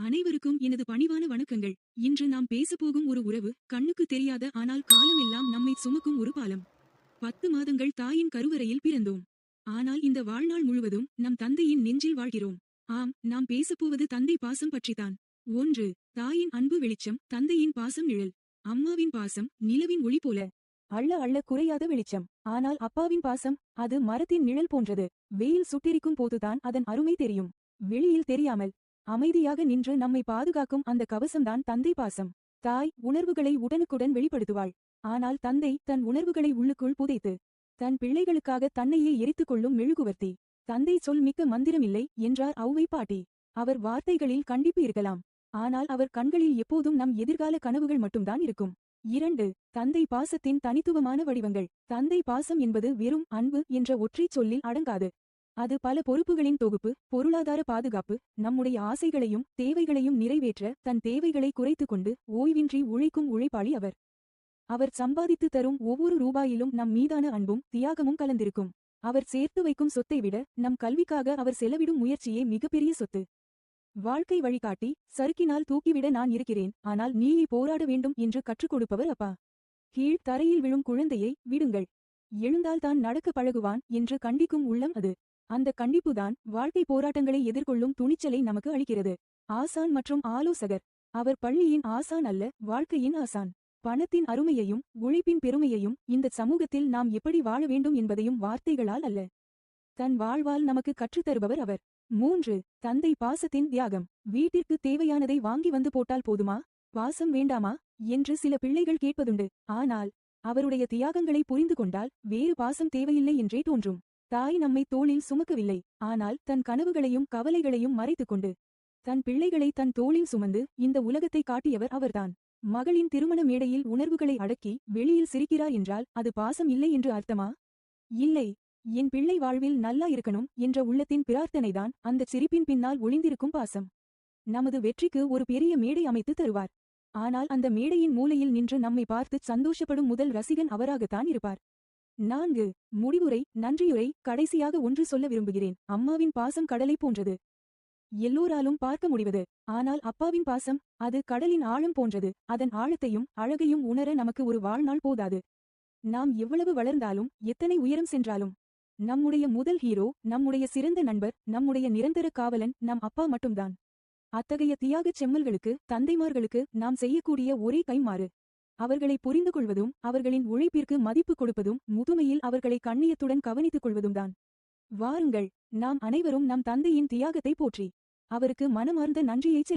அனைவருக்கும் எனது பணிவான வணக்கங்கள். இன்று நாம் பேசப்போகும் ஒரு உறவு கண்ணுக்கு தெரியாத ஆனால் காலமெல்லாம் நம்மை சுமக்கும் ஒரு பாலம். பத்து மாதங்கள் தாயின் கருவறையில் பிறந்தோம். ஆனால் இந்த வாழ்நாள் முழுவதும் நம் தந்தையின் நெஞ்சில் வாழ்கிறோம். ஆம் நாம் பேசப்போவது தந்தை பாசம் பற்றித்தான். ஒன்று தாயின் அன்பு வெளிச்சம் தந்தையின் பாசம் நிழல். அம்மாவின் பாசம் நிலவின் ஒளி போல. அள்ள அள்ள குறையாத வெளிச்சம். ஆனால் அப்பாவின் பாசம் அது மரத்தின் நிழல் போன்றது. வெயில் சுட்டெரிக்கும் போதுதான் அதன் அருமை தெரியும். வெளியில் தெரியாமல் அமைதியாக நின்று நம்மை பாதுகாக்கும் அந்த கவசம்தான் தந்தை பாசம். தாய் உணர்வுகளை உடனுக்குடன் வெளிப்படுத்துவாள். ஆனால் தந்தை தன் உணர்வுகளை உள்ளுக்குள் புதைத்து தன் பிள்ளைகளுக்காக தன்னையே எரித்துக் கொள்ளும் மெழுகுவர்த்தி. தந்தை சொல் மிக்க மந்திரமில்லை என்றார் ஔவை பாட்டி. அவர் வார்த்தைகளில் கண்டிப்பு இருக்கலாம். ஆனால் அவர் கண்களில் எப்போதும் நம் எதிர்கால கனவுகள் மட்டும்தான் இருக்கும். இரண்டு தந்தை பாசத்தின் தனித்துவமான வடிவங்கள். தந்தை பாசம் என்பது வெறும் அன்பு என்ற ஒற்றைச் சொல்லில் அடங்காது. அது பல பொறுப்புகளின் தொகுப்பு பொருளாதார பாதுகாப்பு நம்முடைய ஆசைகளையும் தேவைகளையும் நிறைவேற்ற தன் தேவைகளை குறைத்துக் கொண்டு ஓய்வின்றி உழைக்கும் உழைப்பாளி அவர். அவர் சம்பாதித்து தரும் ஒவ்வொரு ரூபாயிலும் நம் மீதான அன்பும் தியாகமும் கலந்திருக்கும். அவர் சேர்த்து வைக்கும் சொத்தை விட நம் கல்விக்காக அவர் செலவிடும் முயற்சியே மிகப்பெரிய சொத்து. வாழ்க்கை வழிகாட்டி சறுக்கினால் தூக்கிவிட நான் இருக்கிறேன் ஆனால் நீயே போராட வேண்டும் என்று கற்றுக் கொடுப்பவர் அப்பா. கீழ் தரையில் விழும் குழந்தையை விடுங்கள். எழுந்தால் தான் நடக்க பழகுவான் என்று கண்டிக்கும் உள்ளம் அது. அந்த கண்டிப்புதான் வாழ்க்கை போராட்டங்களை எதிர்கொள்ளும் துணிச்சலை நமக்கு அளிக்கிறது. ஆசான் மற்றும் ஆலோசகர். அவர் பள்ளியின் ஆசான் அல்ல வாழ்க்கையின் ஆசான். பணத்தின் அருமையையும் உழைப்பின் பெருமையையும் இந்த சமூகத்தில் நாம் எப்படி வாழ வேண்டும் என்பதையும் வார்த்தைகளால் அல்ல. தன் வாழ்வால் நமக்கு கற்றுத்தருபவர் அவர். மூன்று தந்தை பாசத்தின் தியாகம். வீட்டிற்கு தேவையானதை வாங்கி வந்து போட்டால் போதுமா? பாசம் வேண்டாமா? என்று சில பிள்ளைகள் கேட்பதுண்டு. ஆனால் அவருடைய தியாகங்களை புரிந்து கொண்டால் வேறு பாசம் தேவையில்லை என்றே தோன்றும். தாய் நம்மை தோளில் சுமக்கவில்லை. ஆனால் தன் கனவுகளையும் கவலைகளையும் மறைத்துக் கொண்டு தன் பிள்ளைகளை தன் தோளில் சுமந்து இந்த உலகத்தை காட்டியவர் அவர்தான். மகளின் திருமண மேடையில் உணர்வுகளை அடக்கி வெளியில் சிரிக்கிறார் என்றால் அது பாசம் இல்லை என்று அர்த்தமா? இல்லை. என் பிள்ளை வாழ்வில் நல்லா இருக்கணும் என்ற உள்ளத்தின் பிரார்த்தனைதான் அந்த சிரிப்பின் பின்னால் ஒளிந்திருக்கும் பாசம். நமது வெற்றிக்கு ஒரு பெரிய மேடை அமைத்து தருவார். ஆனால் அந்த மேடையின் மூலையில் நின்று நம்மை பார்த்து சந்தோஷப்படும் முதல் ரசிகன் அவராகத்தான் இருப்பார். நான்கு முடிவுரை நன்றியுரை கடைசியாக ஒன்று சொல்ல விரும்புகிறேன். அம்மாவின் பாசம் கடலை போன்றது. எல்லோராலும் பார்க்க முடிவது. ஆனால் அப்பாவின் பாசம் அது கடலின் ஆழம் போன்றது. அதன் ஆழத்தையும் அழகையும் உணர நமக்கு ஒரு வாழ்நாள் போதாது. நாம் எவ்வளவு வளர்ந்தாலும் எத்தனை உயரம் சென்றாலும். நம்முடைய முதல் ஹீரோ நம்முடைய சிறந்த நண்பர் நம்முடைய நிரந்தர காவலன் நம் அப்பா மட்டும்தான். அத்தகைய தியாகச் செம்மல்களுக்கு தந்தைமார்களுக்கு நாம் செய்யக்கூடிய ஒரே கைமாறு அவர்களை புரிந்து கொள்வதும் அவர்களின் உழைப்பிற்கு மதிப்பு கொடுப்பதும் முதுமையில் அவர்களை கண்ணியத்துடன் கவனித்துக் கொள்வதும்தான். வாருங்கள் நாம் அனைவரும் நம் தந்தையின் தியாகத்தை போற்றி அவருக்கு மனமார்ந்த நன்றியைச்